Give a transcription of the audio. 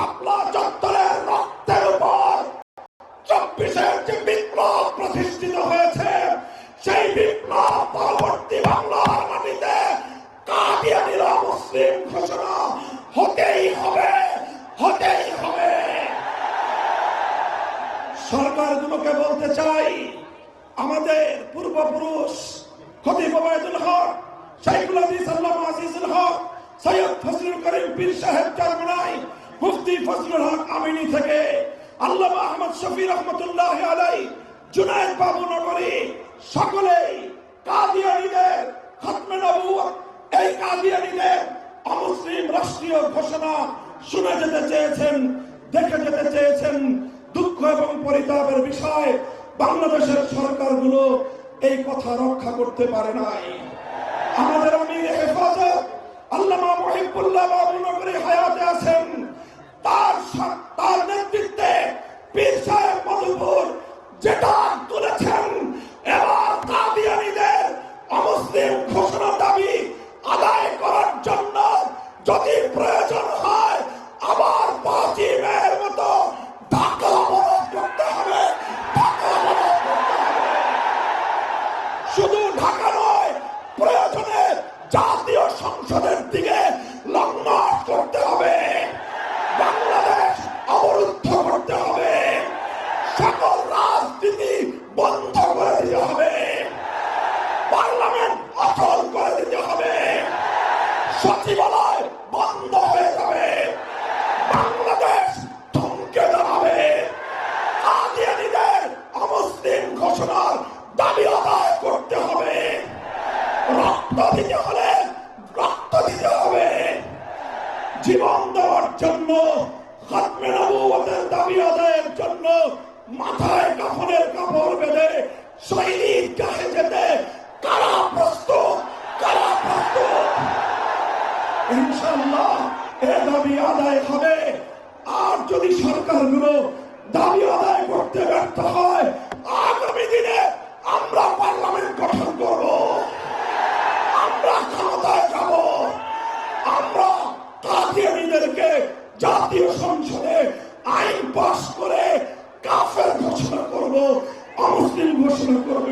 শাপলা চত্বরের রক্তের উপর চব্বিশের যে বিপ্লব প্রতিষ্ঠিত হয়েছে, সেই বিপ্লব পরবর্তী বাংলার মাটিতে কাদিয়ানিরা মুসলিম ঘোষণা। হতেই হবে হতেই হবে। সরকারগুলোকে বলতে চাই, আমাদের পূর্বপুরুষ খতিব ওবায়দুল হক, শাইখুল হাদিস আল্লামা আজিজুল হক, সৈয়দ ফজলুল করিম পীর সাহেব চরমনাই মুফতি ফজলুল হক আমিনী থেকে আল্লামা আহমদ শফি রহমতুল্লাহ আলাই, জুনায়েদ বাবু নগরী, সকলেই কাদিয়ানীদের খতমে নবুয়ত এই কাদিয়ানীদের অমুসলিম রাষ্ট্রীয় ঘোষণা শুনে যেতে চেয়েছেন, দেখে যেতে চেয়েছেন দুঃখ এবং পরিতাপের বিষয় বাংলাদেশের সরকারগুলো এই কথা রক্ষা করতে পারে নাই। আমাদের আমির হেফাজত আল্লামা মহিবুল্লাহ বাবু নগরী হায়াতে অমুসলিম ঘোষণা দাবি আদায় করার জন্য যদি প্রয়োজন হয়, আবার পাঁচই মেয়ের মতো শুধু ঢাকা নয় সংসদের দিকে লংমার্চ করতে হবে। বাংলাদেশ অবরুদ্ধ করতে হবে। সকল পার্লামেন্ট অচল করে দিতে হবে। সচিবালয় বন্ধ হয়ে যাবে। বাংলাদেশ থমকে দাঁড়াবে কাদিয়ানীদের অমুসলিম ঘোষণার দাবি আদায় করতে হবে। রক্ত দিতে হলে রক্ত দিতে হবে। জীবন দেওয়ার জন্য খাতমে নবুয়তের দাবি আদায়ের জন্য ইনশাল্লাহ এ দাবি আদায় হবে। আর যদি সরকারগুলো দাবি আদায় করতে ব্যর্থ হয়, আগামী দিনে আমরা পার্লামেন্ট গঠন করব। আমরা ক্ষমতায় যাব। আমরা কাদিয়ানীদেরকে জাতীয় সংসদে আইন পাশ করে কাফের ঘোষণা করব। অমুসলিম ঘোষণা করব